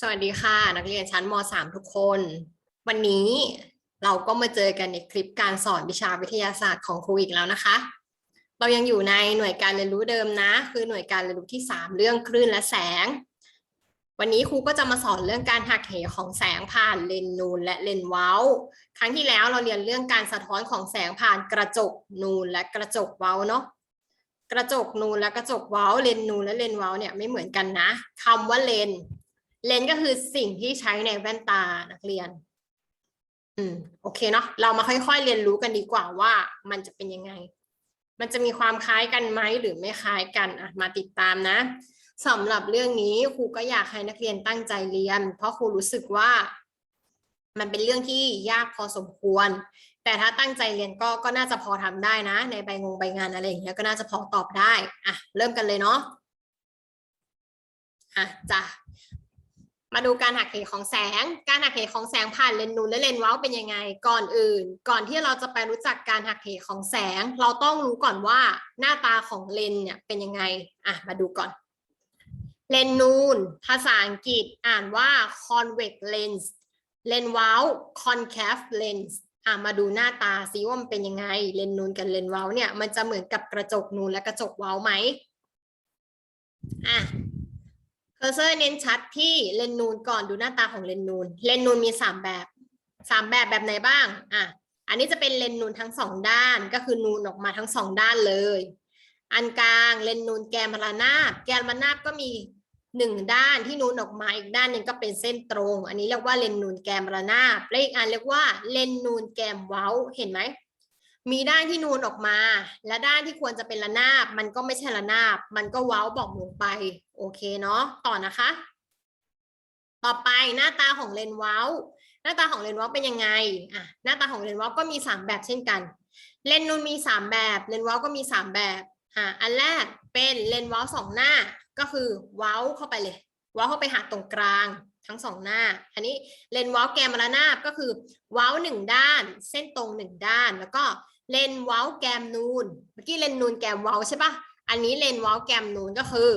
สวัสดีค่ะ นักเรียนชั้นม .3 ทุกคน วันนี้เราก็มาเจอกันในคลิปการสอนวิชาวิทยาศาสตร์ของครูอีกแล้วนะคะ เรายังอยู่ในหน่วยการเรียนรู้เดิมนะ คือหน่วยการเรียนรู้ที่ 3 เรื่องคลื่นและแสง วันนี้ครูก็จะมาสอนเรื่องการหักเหของแสงผ่านเลนนูนและเลนเว้า ครั้งที่แล้วเราเรียนเรื่องการสะท้อนของแสงผ่านกระจกนูนและกระจกเว้าเนาะกระจกนูนและกระจกเว้าเลนนูนและเลนเว้าเนี่ยไม่เหมือนกันนะคำว่าเลน เลนส์ก็คือสิ่งที่ใช้ในแว่นตานักเรียน อืม โอเคเนาะ เรามาค่อยๆเรียนรู้กันดีกว่าว่ามันจะเป็นยังไง มันจะมีความคล้ายกันไหมหรือไม่คล้ายกันอะมาติดตามนะสำหรับเรื่องนี้ครูก็อยากให้นักเรียนตั้งใจเรียน เพราะครูรู้สึกว่า มันเป็นเรื่องที่ยากพอสมควร แต่ถ้าตั้งใจเรียนก็ก็น่าจะพอทำได้นะ ในใบงงใบงานอะไรอย่างเงี้ยก็น่าจะพอตอบได้อะเริ่มกันเลยเนาะอะจ้ะ มาดูการหักเหของแสง การหักเหของแสงผ่านเลนส์นูนและเลนส์เว้าเป็นยังไง ก่อนอื่น ก่อนที่เราจะไปรู้จักการหักเหของแสง เราต้องรู้ก่อนว่าหน้าตาของเลนส์เนี่ยเป็นยังไง อะ มาดูก่อน เลนส์นูน ภาษาอังกฤษอ่านว่า convex lens เลนส์เว้า concave lens อะ มาดูหน้าตาซิว่ามันเป็นยังไง เลนส์นูนกับเลนส์เว้าเนี่ย มันจะเหมือนกับกระจกนูนและกระจกเว้าไหมอะ อร์เซอร์เน้นชัดที่เลนนูนก่อนดูหน้าตาของเลนนูน เลนนูนมีสามแบบสามแบบแบบไหนบ้าง อะ อันนี้จะเป็นเลนนูนทั้งสองด้าน ก็คือนูนออกมาทั้งสองด้านเลย อันกลางเลนนูนแกนมระนาบ แกนมระนาบก็มีหนึ่งด้านที่นูนออกมาอีกด้านหนึ่งก็เป็นเส้นตรง อันนี้เรียกว่าเลนนูนแกมระนาบและอีกอันเรียกว่าเลนนูนแกมเว้า เห็นไหม มีด้านที่นูนออกมา และด้านที่ควรจะเป็นระนาบ มันก็ไม่ใช่ระนาบ มันก็เว้าบอกลงไป โอเคเนาะต่อนะคะ ต่อไปหน้าตาของเลนเว้า หน้าตาของเลนเว้าเป็นยังไงอะหน้าตาของเลนเว้าก็มีสามแบบเช่นกัน เลนนูนมีสามแบบเลนเว้าก็มีสามแบบอะอันแรกเป็นเลนเว้าสองหน้าก็คือเว้าเข้าไปเลย เว้าเข้าไปหาตรงกลางทั้งสองหน้า อันนี้เลนเว้าแกมระนาบก็คือเว้าหนึ่งด้าน เส้นตรงหนึ่งด้าน แล้วก็ เลนเว้าแกมนูน เมื่อกี้เลนนูนแกมเว้าใช่ปะอันนี้เลนเว้าแกมนูนก็คือ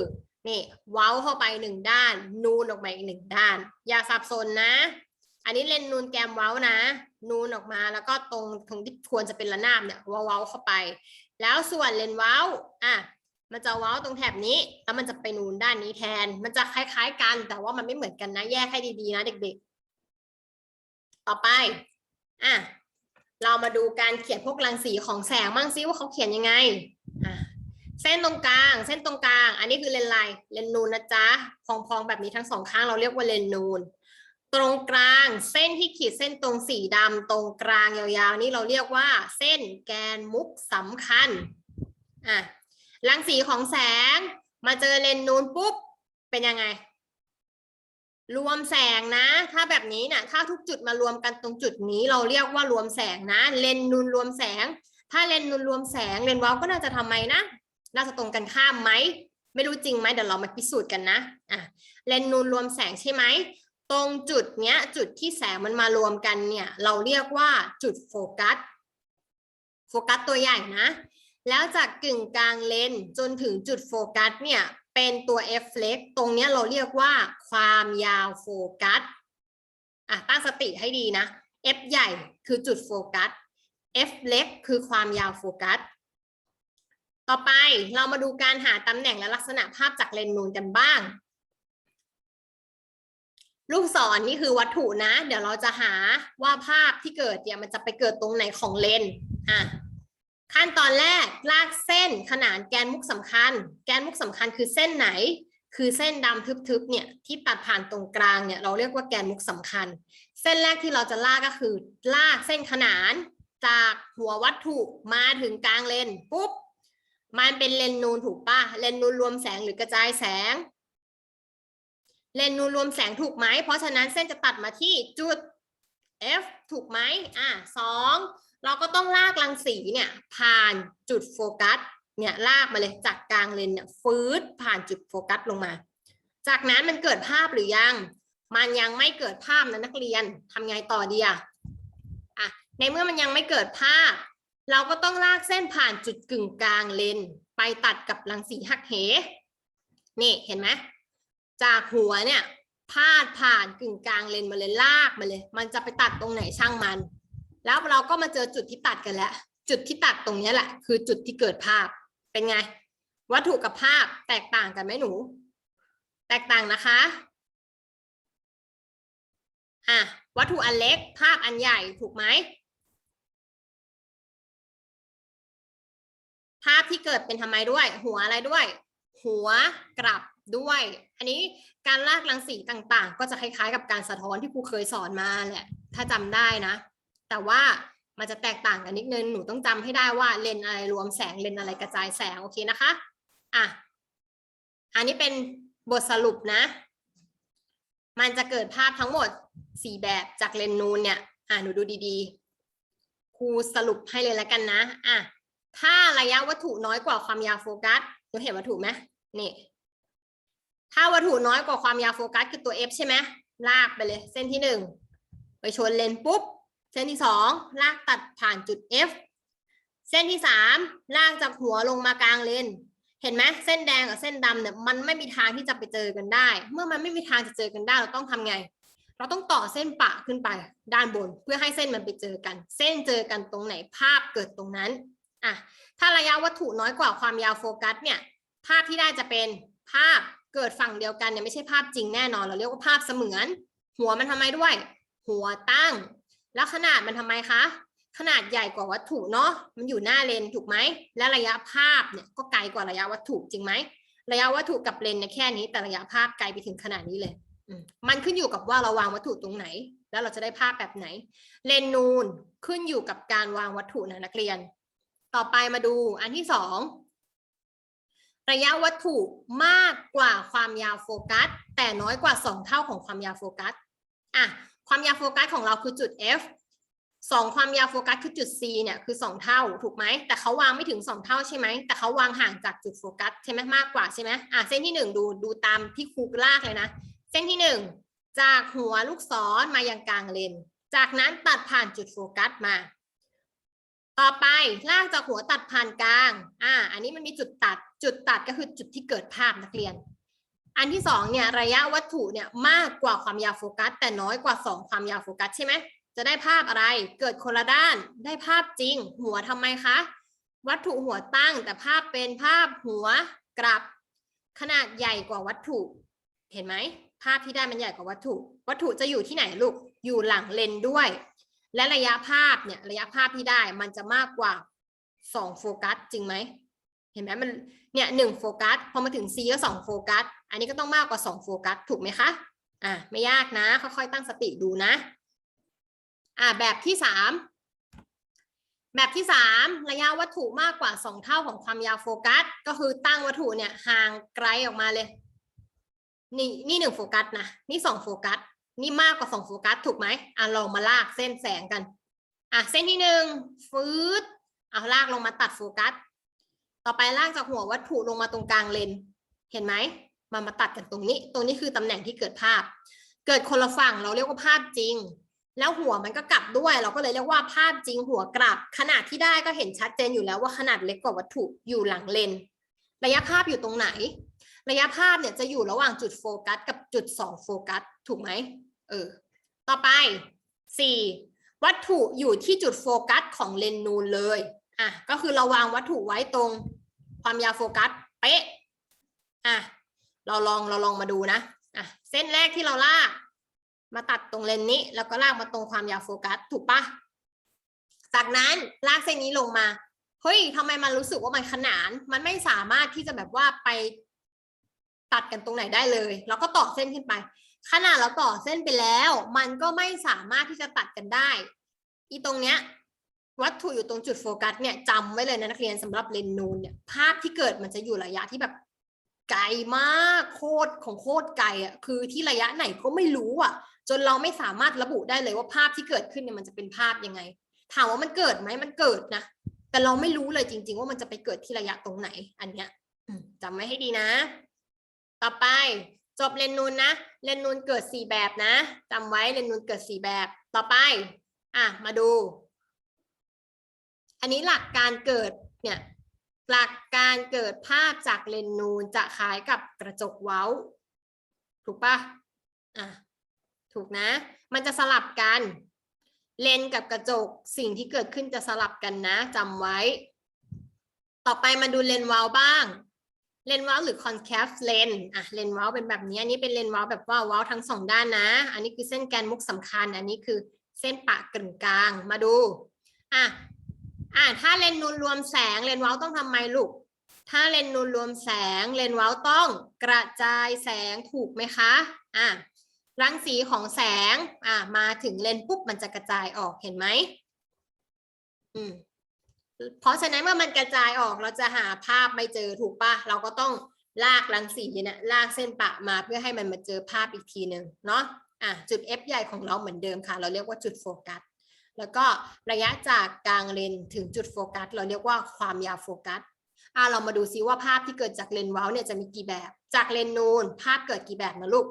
นี่เว้าเข้าไปหนึ่งด้าน นูนออกมาอีกหนึ่งด้าน อย่าสับสนนะ อันนี้เลนนูนแกมเว้านะ นูนออกมาแล้วก็ตรงตรงที่ควรจะเป็นระนาบเนี่ยเว้าเว้าเข้าไป แล้วส่วนเลนเว้าอะมันจะเว้าตรงแถบนี้ แล้วมันจะไปนูนด้านนี้แทน มันจะคล้าย ๆ กัน แต่ว่ามันไม่เหมือนกันนะ แยกให้ดีๆนะเด็กๆ ต่อไป อะ เรามาดูการเขียนพวกรังสีของแสงบ้างซิว่าเขาเขียนยังไงอะเส้นตรงกลาง เส้นตรงกลาง อันนี้คือเลนส์อะไรเลนนูนนะจ๊ะพองๆแบบนี้ทั้งสองข้างเราเรียกว่าเลนนูน ตรงกลางเส้นที่ขีดเส้นตรงสีดำตรงกลางยาวๆ นี่เราเรียกว่า เส้นแกนมุกสำคัญอะรังสีของแสงมาเจอเลนนูนปุ๊บเป็นยังไง รวมแสงนะ ถ้าแบบนี้นะถ้าทุกจุดมารวมกันตรงจุดนี้เราเรียกว่ารวมแสงนะ เลนนูนรวมแสง ถ้าเลนนูนรวมแสงเลนว้าก็น่าจะทำไมนะ น่าจะตรงกันข้ามไหม ไม่รู้จริงไหมเดี๋ยวเรามาพิสูจน์กันนะ อะ เลนนูนรวมแสงใช่ไหม ตรงจุดเนี้ย จุดที่แสงมันมารวมกันเนี่ย เราเรียกว่าจุดโฟกัส โฟกัสตัวใหญ่นะ แล้วจากกึ่งกลางเลนจนถึงจุดโฟกัสเนี่ย เป็นตัว f เล็กตรงนี้เราเรียกว่าความยาวโฟกัสอะตั้งสติให้ดีนะ f ใหญ่คือจุดโฟกัส f เล็กคือความยาวโฟกัส ต่อไปเรามาดูการหาตำแหน่งและลักษณะภาพจากเลนส์นูนกันบ้าง ลูกศรนนี่คือวัตถุนะ เดี๋ยวเราจะหาว่าภาพที่เกิดเนี่ยมันจะไปเกิดตรงไหนของเลนส์อะ ขั้นตอนแรกลากเส้นขนานแกนมุกสำคัญ แกนมุกสำคัญคือเส้นไหน คือเส้นดำทึบๆเนี่ยที่ตัดผ่านตรงกลางเนี่ยเราเรียกว่าแกนมุกสำคัญ เส้นแรกที่เราจะลากก็คือ ลากเส้นขนานจากหัววัตถุมาถึงกลางเลนปุ๊บมันเป็นเลนนูนถูกปะเลนนูนรวมแสงหรือกระจายแสง เลนนูนรวมแสงถูกไหมเพราะฉะนั้นเส้นจะตัดมาที่จุด F ถูกไหมอะสอง เราก็ต้องลากรังสีเนี่ยผ่านจุดโฟกัสเนี่ยลากมาเลยจากกลางเลนเนี่ยฟืดผ่านจุดโฟกัสลงมา จากนั้นมันเกิดภาพหรือยัง มันยังไม่เกิดภาพนะนักเรียนทำไงต่อดีอะอะในเมื่อมันยังไม่เกิดภาพ เราก็ต้องลากเส้นผ่านจุดกึ่งกลางเลน ไปตัดกับรังสีหักเหนี่เห็นไหมจากหัวเนี่ยพาดผ่านกึ่งกลางเลนมาเลยลากมาเลย มันจะไปตัดตรงไหนช่างมัน แล้วเราก็มาเจอจุดที่ตัดกันแล้ว จุดที่ตัดตรงนี้แหละ คือจุดที่เกิดภาพเป็นไง วัตถุกับภาพแตกต่างกันไหมหนู แตกต่างนะคะอะวัตถุอันเล็กภาพอันใหญ่ถูกไหมภาพที่เกิดเป็นทำไมด้วย หัวอะไรด้วย หัวกลับด้วย อันนี้การลากรังสีต่างๆ ก็จะคล้ายๆ กับการสะท้อนที่ครูเคยสอนมาแหละถ้าจำได้นะ แต่ว่ามันจะแตกต่างกันนิดนึง หนูต้องจำให้ได้ว่าเลนส์อะไรรวมแสงเลนส์อะไรกระจายแสง โอเคนะคะ อะ อันนี้เป็นบทสรุปนะ มันจะเกิดภาพทั้งหมดสี่แบบจากเลนส์นูนเนี่ย อะ หนูดูดีๆ ครูสรุปให้เลยแล้วกันนะ อะ ถ้าระยะวัตถุน้อยกว่าความยาวโฟกัส หนูเห็นวัตถุไหมนี่ ถ้าวัตถุน้อยกว่าความยาวโฟกัสคือตัว F ใช่ไหมลากไปเลย เส้นที่หนึ่งไปชนเลนปุ๊บ เส้นที่สองลากตัดผ่านจุด F เส้นที่สามลากจากหัวลงมากลางเลนเห็นไหมเส้นแดงกับเส้นดำเนี่ยมันไม่มีทางที่จะไปเจอกันได้ เมื่อมันไม่มีทางจะเจอกันได้ เราต้องทำไง เราต้องต่อเส้นปะขึ้นไปด้านบน เพื่อให้เส้นมันไปเจอกัน เส้นเจอกันตรงไหนภาพเกิดตรงนั้นอะถ้าระยะวัตถุน้อยกว่าความยาวโฟกัสเนี่ยภาพที่ได้จะเป็นภาพเกิดฝั่งเดียวกันเนี่ยไม่ใช่ภาพจริงแน่นอน เราเรียกว่าภาพเสมือน หัวมันทำไมด้วย หัวตั้ง แล้วขนาดมันทำไมคะ ขนาดใหญ่กว่าวัตถุเนาะมันอยู่หน้าเลนถูกไหม และระยะภาพเนี่ยก็ไกลกว่าระยะวัตถุจริงไหมระยะวัตถุกับเลนเนี่ยแค่นี้แต่ระยะภาพไกลไปถึงขนาดนี้เลยมมันขึ้นอยู่กับว่าเราวางวัตถุตรงไหน แล้วเราจะได้ภาพแบบไหน เลนนูนขึ้นอยู่กับการวางวัตถุนะนักเรียน ต่อไปมาดูอันที่สองระยะวัตถุมากกว่าความยาวโฟกัส แต่น้อยกว่า 2 เท่าของความยาวโฟกัสอะ ความยาวโฟกัสของเราคือจุด F สองความยาวโฟกัสคือจุด C เนี่ยคือ 2 เท่าถูกไหม แต่เขาวางไม่ถึง 2 เท่าใช่ไหม แต่เขาวางห่างจากจุดโฟกัสใช่ไหมมากกว่าใช่ไหมอะเส้นที่ 1 ดูดูตามที่ครูลากเลยนะ เส้นที่ 1 จากหัวลูกศรมายังกลางเลน จากนั้นตัดผ่านจุดโฟกัสมา ต่อไปลากจากหัวตัดผ่านกลาง อ่า อันนี้มันมีจุดตัด จุดตัดก็คือจุดที่เกิดภาพนักเรียน อันที่สองเนี่ยระยะวัตถุเนี่ยมากกว่าความยาวโฟกัส แต่น้อยกว่าสองความยาวโฟกัสใช่ไหมจะได้ภาพอะไรเกิดคนละด้านได้ภาพจริง หัวทำไมคะ วัตถุหัวตั้งแต่ภาพเป็นภาพหัวกลับ ขนาดใหญ่กว่าวัตถุ เห็นไหมภาพที่ได้มันใหญ่กว่าวัตถุ วัตถุจะอยู่ที่ไหนลูกอยู่หลังเลนด้วย และระยะภาพเนี่ยระยะภาพที่ได้มันจะมากกว่าสองโฟกัสจริงไหม เห็นไหมมันเนี่ยหนึ่งโฟกัสพอมาถึง C ก็สองโฟกัสอันนี้ก็ต้องมากกว่าสองโฟกัสถูกไหมคะอะไม่ยากนะ ค่อยๆตั้งสติดูนะอะแบบที่สามแบบที่สามระยะวัตถุมากกว่าสองเท่าของความยาวโฟกัส ก็คือตั้งวัตถุเนี่ยห่างไกลออกมาเลย นี่นี่หนึ่งโฟกัสนะนี่สองโฟกัสนี่มากกว่าสองโฟกัสถูกไหมอะลองมาลากเส้นแสงกันอะเส้นที่หนึ่งฟืดเอาลากลงมาตัดโฟกัส ต่อไปลากจากหัววัตถุลงมาตรงกลางเลน เห็นไหม มามาตัดกันตรงนี้ ตรงนี้คือตำแหน่งที่เกิดภาพ เกิดคนละฝั่งเราเรียกว่าภาพจริง แล้วหัวมันก็กลับด้วย เราก็เลยเรียกว่าภาพจริงหัวกลับ ขนาดที่ได้ก็เห็นชัดเจนอยู่แล้วว่าขนาดเล็กกว่าวัตถุอยู่หลังเลน ระยะภาพอยู่ตรงไหน ระยะภาพเนี่ยจะอยู่ระหว่างจุดโฟกัสกับจุดสองโฟกัส ถูกไหม เออ ต่อไป 4. วัตถุอยู่ที่จุดโฟกัสของเลนนูนเลย อะก็คือเราวางวัตถุไว้ตรงความยาวโฟกัสเป๊ะอะเราลองเราลองมาดูนะอะเส้นแรกที่เราลากมาตัดตรงเลนนี้ แล้วก็ลากมาตรงความยาวโฟกัสถูกปะจากนั้นลากเส้นนี้ลงมาเฮ้ยทำไมมันรู้สึกว่ามันขนาน มันไม่สามารถที่จะแบบว่าไปตัดกันตรงไหนได้เลยเราก็ต่อเส้นขึ้นไป ขนาดเราต่อเส้นไปแล้ว มันก็ไม่สามารถที่จะตัดกันได้ อีตรงเนี้ย วัตถุอยู่ตรงจุดโฟกัสเนี่ยจำไว้เลยนะนักเรียนสำหรับเลนส์นูนเนี่ยภาพที่เกิดมันจะอยู่ระยะที่แบบไกลมากโคตรของโคตรไกลอะคือที่ระยะไหนก็ไม่รู้อะ จนเราไม่สามารถระบุได้เลยว่าภาพที่เกิดขึ้นเนี่ยมันจะเป็นภาพยังไง ถามว่ามันเกิดไหมมันเกิดนะแต่เราไม่รู้เลยจริง ๆ ว่ามันจะไปเกิดที่ระยะตรงไหน อันเนี้ยจำไว้ให้ดีนะ ต่อไปจบเลนนูนนะเลนนูนเกิดสี่แบบนะจำไว้เลนนูนเกิดสี่แบบ ต่อไป อะมาดู อันนี้หลักการเกิดเนี่ยหลักการเกิดภาพจากเลนนูนจะคล้ายกับกระจกเว้า ถูกปะอะถูกนะ มันจะสลับกัน เลนกับกระจกสิ่งที่เกิดขึ้นจะสลับกันนะจำไว้ ต่อไปมาดูเลนส์วาลบ้าง เลนส์วาลหรือ concave lens อะเลนส์วาลเป็นแบบนี้ อันนี้เป็นเลนส์วาลแบบว่าวาลทั้งสองด้านนะ อันนี้คือเส้นแกนมุกสำคัญ อันนี้คือเส้นปะกึ่งกลาง มาดูอะ อะถ้าเลนส์นูนรวมแสงเลนส์วาลต้องทำไมลูก ถ้าเลนส์นูนรวมแสงเลนส์วาลต้องกระจายแสงถูกไหมคะอะรังสีของแสงอะมาถึงเลนส์ปุ๊บมันจะกระจายออกเห็นไหมอืมเพราะฉะนั้นเมื่อมันกระจายออกเราจะหาภาพไม่เจอถูกปะเราก็ต้องลากรังสีเนี่ยลากเส้นปะมาเพื่อให้มันมาเจอภาพอีกทีหนึ่งเนาะอะจุด F ใหญ่ของเราเหมือนเดิมค่ะ เราเรียกว่าจุดโฟกัส แล้วก็ระยะจากกลางเลนถึงจุดโฟกัส เราเรียกว่าความยาวโฟกัสอะเรามาดูซิว่าภาพที่เกิดจากเลนเว้าเนี่ยจะมีกี่แบบ จากเลนนูนภาพเกิดกี่แบบนะลูก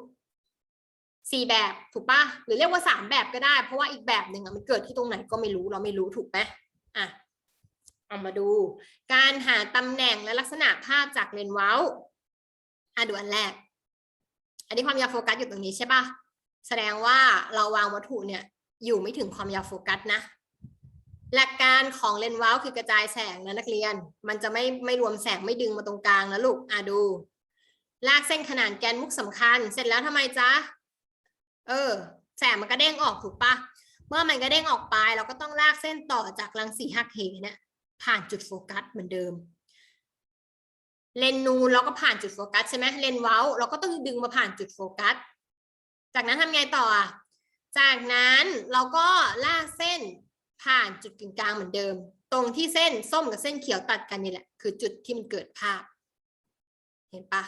สี่แบบถูกปะหรือเรียกว่าสามแบบก็ได้ เพราะว่าอีกแบบหนึ่งอะมันเกิดที่ตรงไหนก็ไม่รู้เราไม่รู้ถูกไหมอะเอามาดู การหาตำแหน่งและลักษณะภาพจากเลนเว้าอะดูอันแรก อันนี้ความยาวโฟกัสอยู่ตรงนี้ใช่ปะแสดงว่าเราวางวัตถุเนี่ย อยู่ไม่ถึงความยาวโฟกัสนะ หลักการของเลนส์ว้าคือกระจายแสงนะนักเรียน มันจะไม่ไม่รวมแสงไม่ดึงมาตรงกลางนะลูกอะดู ลากเส้นขนานแกนมุกสำคัญ เสร็จแล้วทำไมจ๊ะ เออ แสงมันก็เด้งออกถูกปะเมื่อมันก็เด้งออกไป เราก็ต้องลากเส้นต่อจากรังสีหักเหเนี่ยผ่านจุดโฟกัสเหมือนเดิมเลนนูเราก็ผ่านจุดโฟกัสใช่ไหมเลนเว้า เราก็ต้องดึงมาผ่านจุดโฟกัส จากนั้นทำไงต่ออะ จากนั้นเราก็ลากเส้นผ่านจุดกึ่งกลางเหมือนเดิม ตรงที่เส้นส้มกับเส้นเขียวตัดกันนี่แหละ คือจุดที่มันเกิดภาพ เห็นปะ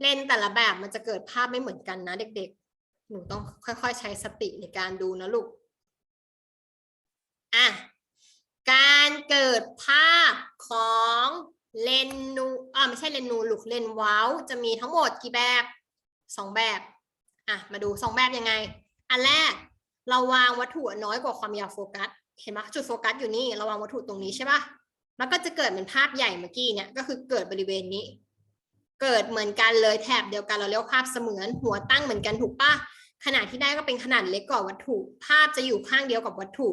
เลนแต่ละแบบมันจะเกิดภาพไม่เหมือนกันนะ เด็กๆ หนูต้องค่อยๆ ใช้สติในการดูนะลูกอะการเกิดภาพของเลนนูอ่าไม่ใช่เลนนูลูกเลนเว้าจะมีทั้งหมดกี่แบบสองแบบ อะมาดูสองแบบยังไง อันแรกเราวางวัตถุน้อยกว่าความยาวโฟกัส เห็นไหมจุดโฟกัสอยู่นี่เราวางวัตถุตรงนี้ใช่ปะมันก็จะเกิดเหมือนภาพใหญ่เมื่อกี้เนี่ยก็คือเกิดบริเวณนี้ เกิดเหมือนกันเลยแถบเดียวกันเราเรียกว่าภาพเสมือนหัวตั้งเหมือนกันถูกปะขนาดที่ได้ก็เป็นขนาดเล็กกว่าวัตถุ ภาพจะอยู่ข้างเดียวกับวัตถุ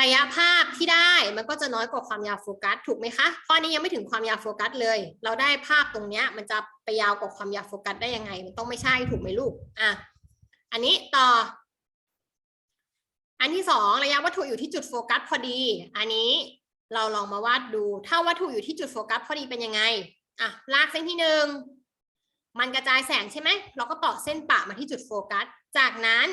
ระยะภาพที่ได้มันก็จะน้อยกว่าความยาวโฟกัสถูกไหมคะข้อนี้ยังไม่ถึงความยาวโฟกัสเลย เราได้ภาพตรงเนี้ยมันจะไปยาวกว่าความยาวโฟกัสได้ยังไง มันต้องไม่ใช่ถูกไหมลูกอะอันนี้ต่อ อันที่สองระยะวัตถุอยู่ที่จุดโฟกัสพอดี อันนี้เราลองมาวาดดู ถ้าวัตถุอยู่ที่จุดโฟกัสพอดีเป็นยังไงอะลากเส้นที่หนึ่งมันกระจายแสงใช่ไหมเราก็ต่อเส้นปะมาที่จุดโฟกัส จากนั้น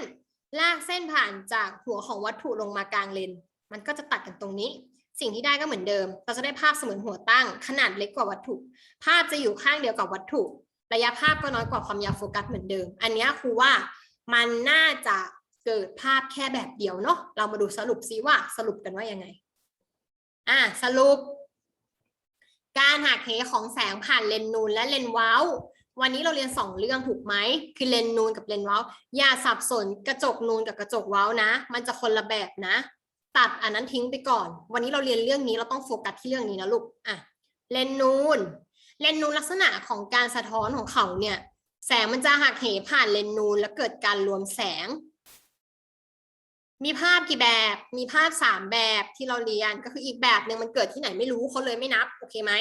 ลากเส้นผ่านจากหัวของวัตถุลงมากลางเลน มันก็จะตัดกันตรงนี้ สิ่งที่ได้ก็เหมือนเดิม เราจะได้ภาพเสมือนหัวตั้ง ขนาดเล็กกว่าวัตถุ ภาพจะอยู่ข้างเดียวกับวัตถุ ระยะภาพก็น้อยกว่าความยาวโฟกัสเหมือนเดิม อันนี้ครูว่ามันน่าจะเกิดภาพแค่แบบเดียวเนาะ เรามาดูสรุปซิว่าสรุปกันว่ายังไง อะสรุป การหักเหของแสงผ่านเลนนูนและเลนเว้า วันนี้เราเรียนสองเรื่องถูกไหมคือเลนนูนกับเลนเว้า อย่าสับสนกระจกนูนกับกระจกเว้านะ มันจะคนละแบบนะ ตัดอันนั้นทิ้งไปก่อน วันนี้เราเรียนเรื่องนี้เราต้องโฟกัสที่เรื่องนี้นะลูกอะเลนนูนเลนนูนลักษณะของการสะท้อนของเขาเนี่ยแสงมันจะหักเหผ่านเลนนูนแล้วเกิดการรวมแสง มีภาพกี่แบบ มีภาพสามแบบที่เราเรียนก็คืออีกแบบหนึ่งมันเกิดที่ไหนไม่รู้เขาเลยไม่นับ โอเคไหม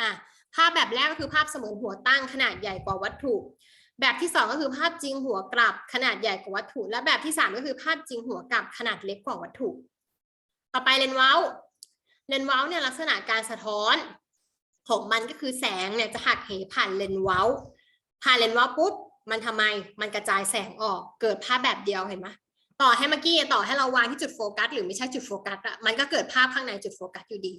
อะ ภาพแบบแรกก็คือภาพเสมือนหัวตั้งขนาดใหญ่กว่าวัตถุ แบบที่สองก็คือภาพจริงหัวกลับขนาดใหญ่กว่าวัตถุ และแบบที่สามก็คือภาพจริงหัวกลับขนาดเล็กกว่าวัตถุ ต่อไปเลนส์เว้าเลนส์เว้าเนี่ยลักษณะการสะท้อนของมันก็คือแสงเนี่ยจะหักเหผ่านเลนส์เว้าผ่านเลนส์เว้าปุ๊บมันทำไมมันกระจายแสงออกเกิดภาพแบบเดียวเห็นไหมต่อให้เมื่อกี้ต่อให้เราวางที่จุดโฟกัส หรือไม่ใช่จุดโฟกัสอะมันก็เกิดภาพข้างในจุดโฟกัสอยู่ดี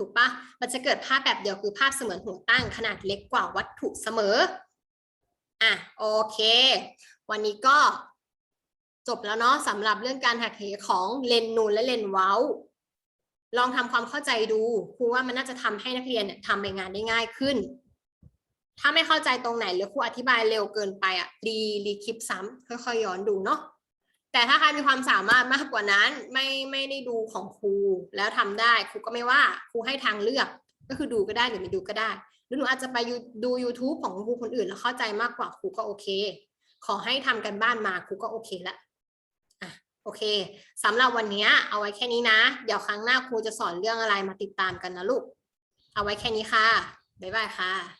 ถูกปะมันจะเกิดภาพแบบเดียวคือภาพเสมือนหัวตั้งขนาดเล็กกว่าวัตถุเสมอ อะโอเค วันนี้ก็จบแล้วเนาะสำหรับเรื่องการหักเหของเลนนูนและเลนเว้า ลองทำความเข้าใจดูครูว่ามันน่าจะทำให้นักเรียนเนี่ยทำใบงานได้ง่ายขึ้น ถ้าไม่เข้าใจตรงไหนหรือครูอธิบายเร็วเกินไปอะรีรีคลิปซ้ำค่อยๆย้อนดูเนาะ แต่ถ้าใครมีความสามารถมากกว่านั้นไม่ไม่ได้ดูของครูแล้วทำได้ครูก็ไม่ว่าครูให้ทางเลือกก็คือดูก็ได้หรือไม่ดูก็ได้ หรือหนูอาจจะไปดู YouTube ของครูคนอื่น แล้วเข้าใจมากกว่าครูก็โอเค ขอให้ทำกันบ้านมาครูก็โอเคละอะโอเคสำหรับวันนี้เอาไว้แค่นี้นะ เดี๋ยวครั้งหน้าครูจะสอนเรื่องอะไรมาติดตามกันนะลูก เอาไว้แค่นี้ค่ะ บ๊ายบายค่ะ